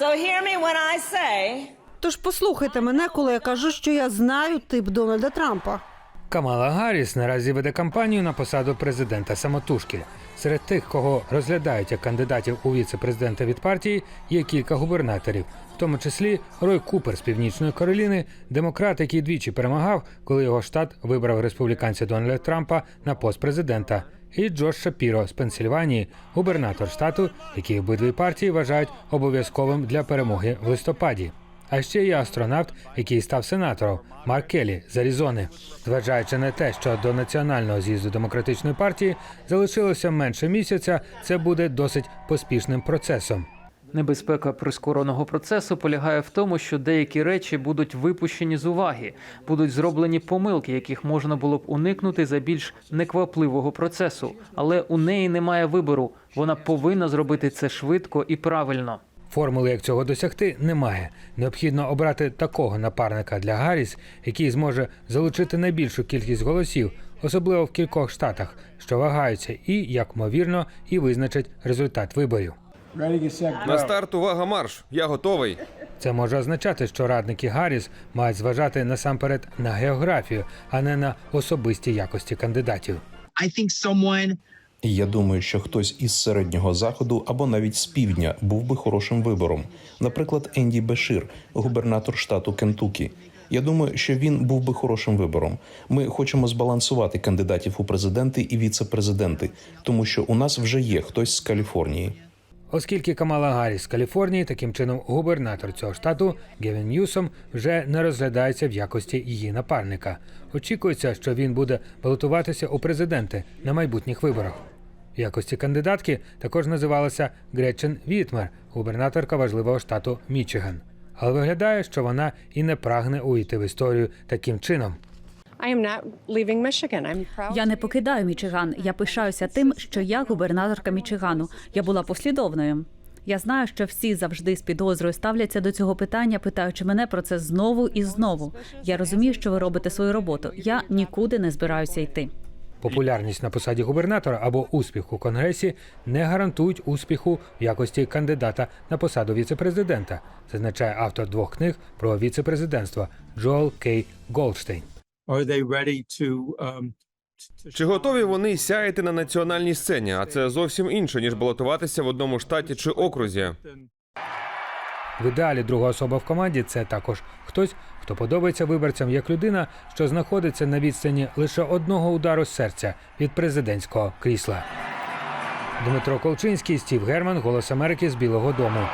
So hear me when I say Тож послухайте мене, коли я кажу, що я знаю тип Дональда Трампа. Камала Гарріс наразі веде кампанію на посаду президента самотужки. Серед тих, кого розглядають як кандидатів у віце-президента від партії, є кілька губернаторів, в тому числі Рой Купер з Північної Кароліни, демократ, який двічі перемагав, коли його штат вибрав республіканця Дональда Трампа на пост президента, і Джош Шапіро з Пенсильванії, губернатор штату, який обидві партії вважають обов'язковим для перемоги в листопаді. А ще є астронавт, який став сенатором Марк Келлі з Аризони. Зважаючи на те, що до національного з'їзду демократичної партії залишилося менше місяця, це буде досить поспішним процесом. Небезпека прискореного процесу полягає в тому, що деякі речі будуть випущені з уваги, будуть зроблені помилки, яких можна було б уникнути за більш неквапливого процесу. Але у неї немає вибору. Вона повинна зробити це швидко і правильно. Формули, як цього досягти, немає. Необхідно обрати такого напарника для Гарріс, який зможе залучити найбільшу кількість голосів, особливо в кількох штатах, що вагаються, і, як ймовірно, і визначать результат виборів. На старт увага марш. Я готовий. Це може означати, що радники Гарріс мають зважати насамперед на географію, а не на особисті якості кандидатів. Я думаю, що хтось із середнього заходу або навіть з півдня був би хорошим вибором. Наприклад, Енді Бешир, губернатор штату Кентукі. Я думаю, що він був би хорошим вибором. Ми хочемо збалансувати кандидатів у президенти і віце-президенти, тому що у нас вже є хтось з Каліфорнії. Оскільки Камала Гарріс з Каліфорнії, таким чином губернатор цього штату Гевін Ньюсом вже не розглядається в якості її напарника. Очікується, що він буде балотуватися у президенти на майбутніх виборах. В якості кандидатки також називалася Гречен Вітмер, губернаторка важливого штату Мічиган. Але виглядає, що вона і не прагне увійти в історію таким чином. Я не покидаю Мічиган. Я пишаюся тим, що я губернаторка Мічигану. Я була послідовною. Я знаю, що всі завжди з підозрою ставляться до цього питання, питаючи мене про це знову і знову. Я розумію, що ви робите свою роботу. Я нікуди не збираюся йти. Популярність на посаді губернатора або успіх у конгресі не гарантують успіху в якості кандидата на посаду віцепрезидента, зазначає автор двох книг про віцепрезидентство Джоел Кей Голдштейн. Um, Чи готові вони сяяти на національній сцені? А це зовсім інше ніж балотуватися в одному штаті чи окрузі. В ідеалі друга особа в команді це також хтось, хто подобається виборцям як людина, що знаходиться на відстані лише одного удару серця від президентського крісла. Дмитро Колчинський, Стів Герман, Голос Америки з Білого Дому.